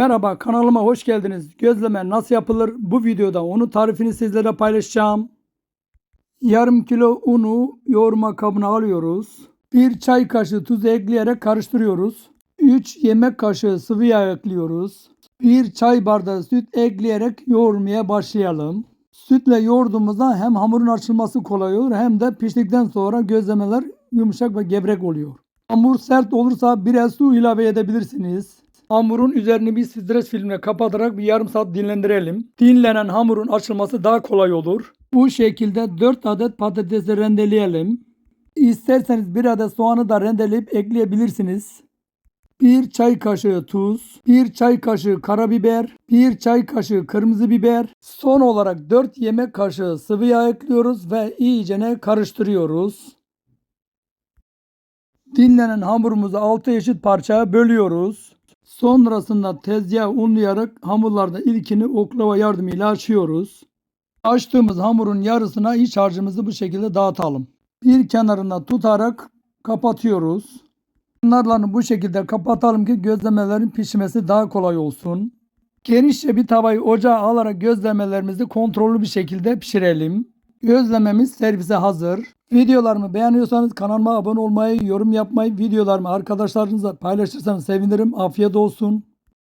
Merhaba kanalıma hoş geldiniz. Gözleme nasıl yapılır? Bu videoda onun tarifini sizlere paylaşacağım. Yarım kilo unu yoğurma kabına alıyoruz. 1 çay kaşığı tuz ekleyerek karıştırıyoruz. 3 yemek kaşığı sıvı yağ ekliyoruz. 1 çay bardağı süt ekleyerek yoğurmaya başlayalım. Sütle yoğurduğumuzda hem hamurun açılması kolay olur hem de piştikten sonra gözlemeler yumuşak ve gevrek oluyor. Hamur sert olursa biraz su ilave edebilirsiniz. Hamurun üzerini bir stres filmle kapatarak bir yarım saat dinlendirelim. Dinlenen hamurun açılması daha kolay olur. Bu şekilde 4 adet patatesi rendeleyelim. İsterseniz bir adet soğanı da rendeleyip ekleyebilirsiniz. 1 çay kaşığı tuz, 1 çay kaşığı karabiber, 1 çay kaşığı kırmızı biber. Son olarak 4 yemek kaşığı sıvı yağ ekliyoruz ve iyicene karıştırıyoruz. Dinlenen hamurumuzu 6 eşit parçaya bölüyoruz. Sonrasında tezgah unlayarak hamurlarda ilkini oklava yardımıyla açıyoruz. Açtığımız hamurun yarısına iç harcımızı bu şekilde dağıtalım. Bir kenarına tutarak kapatıyoruz. Kenarlarını bu şekilde kapatalım ki gözlemelerin pişmesi daha kolay olsun. Genişçe bir tavayı ocağa alarak gözlemelerimizi kontrollü bir şekilde pişirelim. Gözlememiz servise hazır. Videolarımı beğeniyorsanız kanalıma abone olmayı, yorum yapmayı, videolarımı arkadaşlarınızla paylaşırsanız sevinirim. Afiyet olsun.